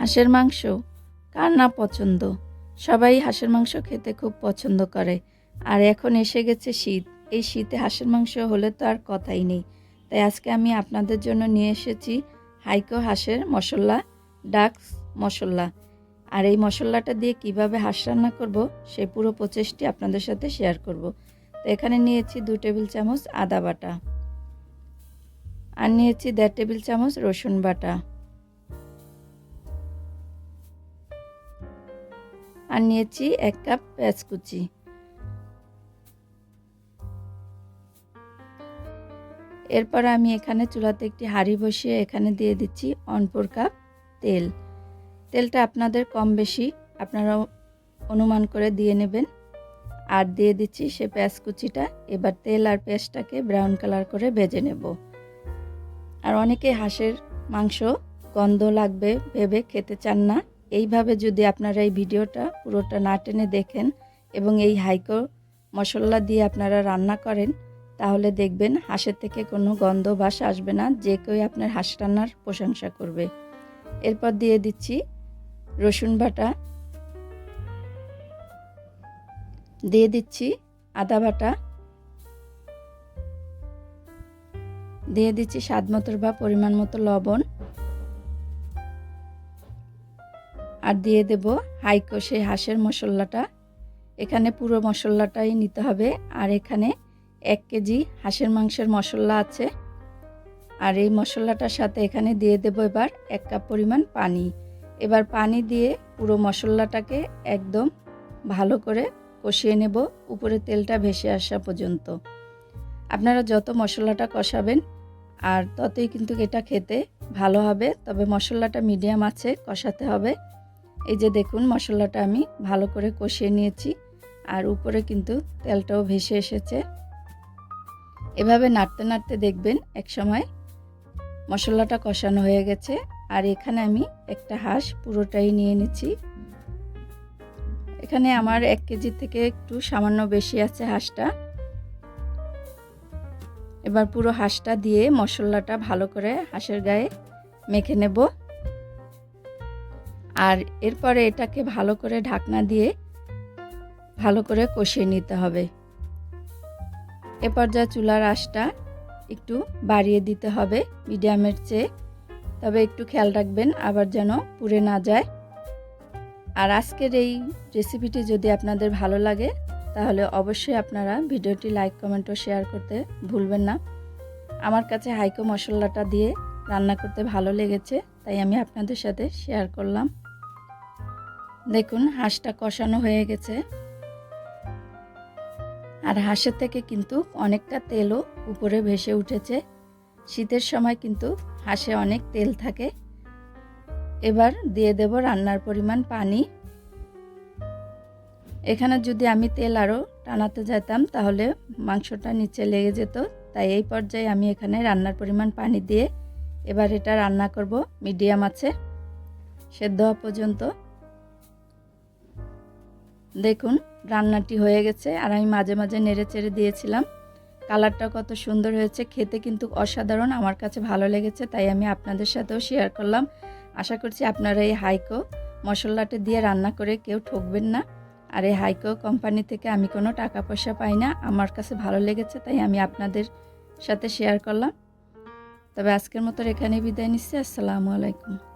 হাঁসের মাংস? কার না পছন্দ? সবাই হাঁসের মাংস খেতে খুব পছন্দ করে। আর এখন এসে গেছে শীত। এই শীতে হাঁসের মাংস হলে তো আর কথাই নেই। তাই আজকে আমি আপনাদের জন্য নিয়ে এসেছি হাইকো হাঁসের মশলা, ডাক্স মশলা। আর এই মশলাটা দিয়ে কীভাবে হাঁস রান্না করব সেই পুরো প্রচেষ্টি আপনাদের সাথে শেয়ার করব। তো এখানে নিয়েছি দু টেবিল চামচ আদা বাটা। আর নিয়েছি দেড় টেবিল চামচ রসুন বাটা। আর নিয়েছি এক কাপ পেঁয়াজ কুচি। এরপর আমি এখানে চুলাতে একটি হাঁড়ি বসিয়ে এখানে দিয়ে দিচ্ছি অনপোর কাপ তেল। তেলটা আপনাদের কম বেশি আপনারা অনুমান করে দিয়ে নেবেন। আর দিয়ে দিচ্ছি সে পেঁয়াজ কুচিটা। এবার তেল আর পেঁয়াজটাকে ব্রাউন কালার করে ভেজে নেব। আর অনেকে হাঁসের মাংস গন্ধ লাগবে, ভেবে খেতে চান না। এইভাবে যদি আপনারা এই ভিডিওটা পুরোটা না টেনে দেখেন এবং এই হাইকো মশলা দিয়ে আপনারা রান্না করেন, তাহলে দেখবেন হাঁসের থেকে কোনো গন্ধ বাস আসবে না, যে কেউ আপনার হাঁস রান্নার প্রশংসা করবে। এরপর দিয়ে দিচ্ছি রসুন বাটা। দিয়ে দিচ্ছি আদা বাটা। দিয়ে দিচ্ছি স্বাদ মতো বা পরিমাণ মতো লবণ। আর দিয়ে দেব হাইকো সেই হাঁসের মশলাটা। এখানে পুরো মশলাটাই নিতে হবে আর এখানে এক কেজি হাঁসের মাংসের মশলা আছে। আর এই মশলাটার সাথে এখানে দিয়ে দেব এবার এক কাপ পরিমাণ পানি। এবার পানি দিয়ে পুরো মশলাটাকে একদম ভালো করে কষিয়ে নেব উপরে তেলটা ভেসে আসা পর্যন্ত। আপনারা যত মশলাটা কষাবেন আর ততই কিন্তু এটা খেতে ভালো হবে, তবে মশলাটা মিডিয়াম আছে, কষাতে হবে। এই যে দেখুন, মশলাটা আমি ভালো করে কষিয়ে নিয়েছি আর উপরে কিন্তু তেলটাও ভেসে এসেছে। এভাবে নাড়তে নাড়তে দেখবেন এক সময় মশলাটা কষানো হয়ে গেছে আর এখানে আমি একটা হাঁস পুরোটাই নিয়ে নিচ্ছি। এখানে আমার এক কেজি থেকে একটু সামান্য বেশি আছে হাঁসটা। এবার পুরো হাঁসটা দিয়ে মশলাটা ভালো করে হাঁসের গায়ে মেখে নেব। আর এরপরে এটাকে ভালো করে ঢাকনা দিয়ে ভালো করে কষিয়ে নিতে হবে। এ পর্যায়ে চুলার আঁশটা একটু বাড়িয়ে দিতে হবে মিডিয়ামের চেয়ে। তবে একটু খেয়াল রাখবেন আবার যেন পুড়ে না যায়। আর আজকের এই রেসিপিটি যদি আপনাদের ভালো লাগে, তাহলে অবশ্যই আপনারা ভিডিওটি লাইক, কমেন্ট ও শেয়ার করতে ভুলবেন না। আমার কাছে হাইকো মশলাটা দিয়ে রান্না করতে ভালো লেগেছে, তাই আমি আপনাদের সাথে শেয়ার করলাম। দেখুন, হাঁসটা কষানো হয়ে গেছে। আর হাঁসের থেকে কিন্তু অনেকটা তেলও উপরে ভেসে উঠেছে। শীতের সময় কিন্তু হাঁসে অনেক তেল থাকে। এবার দিয়ে দেব রান্নার পরিমাণ পানি। এখানে যদি আমি তেল আরও টানাতে যেতাম, তাহলে মাংসটা নিচে লেগে যেত। তাই এই পর্যায়ে আমি এখানে রান্নার পরিমাণ পানি দিয়ে এবার এটা রান্না করব মিডিয়াম আছে। সেদ্ধ হওয়া পর্যন্ত দেখুন, রান্নাটি হয়ে গেছে আর আমি মাঝে মাঝে নেড়ে চেড়ে দিয়েছিলাম। কালারটা কত সুন্দর হয়েছে, খেতে কিন্তু অসাধারণ, আমার কাছে ভালো লেগেছে, তাই আমি আপনাদের সাথেও শেয়ার করলাম। আশা করছি আপনারা এই হাইকো মশলাটা দিয়ে রান্না করে কেউ ঠকবেন না। আর এই হাইকো কোম্পানি থেকে আমি কোনো টাকা পয়সা পাই না, আমার কাছে ভালো লেগেছে, তাই আমি আপনাদের সাথে শেয়ার করলাম। তবে আজকের মতো এখানে বিদায় নিচ্ছি, আসসালামু আলাইকুম।